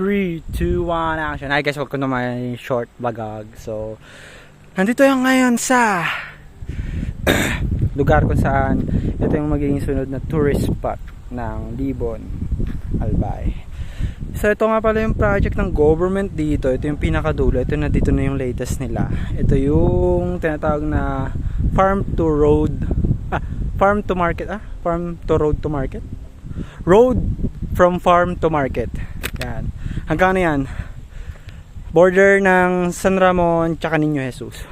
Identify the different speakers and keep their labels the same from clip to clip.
Speaker 1: 3, 2, 1, action. Guys, wag ko naman yung short bagag. So, nandito yung ngayon sa lugar kung saan ito yung magiging sunod na tourist spot ng Libon, Albay. So ito nga pala yung project ng government dito. Ito yung pinakadulo. Ito na dito na yung latest nila. Ito yung tinatawag na farm to road. Ah, farm to market. Ah, farm to road to market. Road from farm to market. Yan. Hanggang na yan. Border ng San Ramon tsaka Niño Jesus.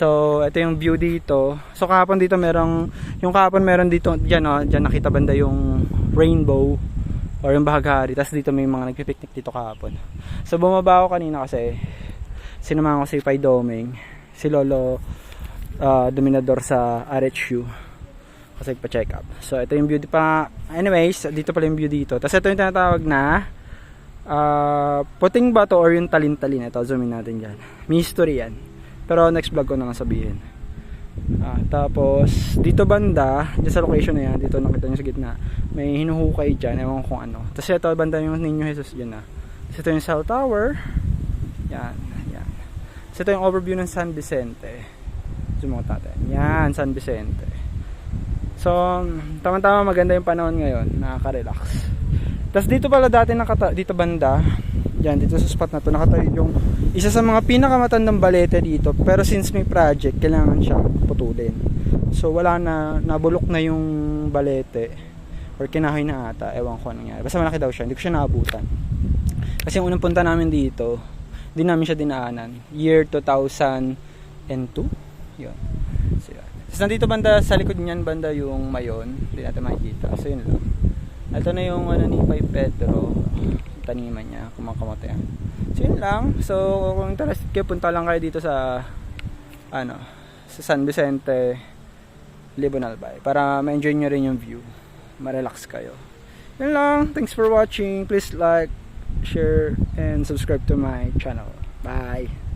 Speaker 1: So, ito yung view dito. So, kahapon dito merong, yung kahapon meron dito, dyan o, dyan nakita banda yung rainbow or yung bahaghari. Tapos dito may mga nagpipiknik dito kahapon. So, bumaba ako kanina kasi sinamahan ko si Pai Doming, si Lolo uh, Dominador sa RHU kasi pa-check up. So, ito yung view pa. Anyways, dito pala yung view dito. Tapos ito yung tinatawag na uh, puting bato or yung talin-talin. Ito, zoomin natin dyan. May history yan. Pero next vlog ko na lang sabihin. Ah, tapos, dito banda, dyan sa location na yan, dito nakita nyo sa gitna, may hinuhukay dyan, ewan kung ano. Tapos ito, banda yung Niño Jesus dyan na. Tapos ito yung cell tower. Yan, yan. Tapos ito yung overview ng San Vicente. Zoom out natin. Yan, San Vicente. So, tama-tama maganda yung panahon ngayon, nakaka-relax. Tapos dito pala dati nakata dito banda, yan dito sa spot na to nakatayo yung isa sa mga pinakamatandang balete dito. Pero since may project, kailangan siya putulin. So wala na nabulok na yung balete or kinahoy na ata, ewan ko anong nangyari. Basta malaki daw siya, hindi ko siya naabutan. Kasi yung unang punta namin dito, hindi namin siya dinaanan. Year 2002. Yun. So, yun. Tapos nandito banda, sa likod niyan banda yung mayon. Hindi natin makikita. So yun lang. Ito na yung ano ni Pai Pedro. Taniman niya, kumakamote. So yun lang. So kung interested kayo, punta lang kayo dito sa ano, sa San Vicente, Libon Albay. Para ma-enjoy nyo rin yung view. Ma-relax kayo. Yun lang. Thanks for watching. Please like, share, and subscribe to my channel. Bye!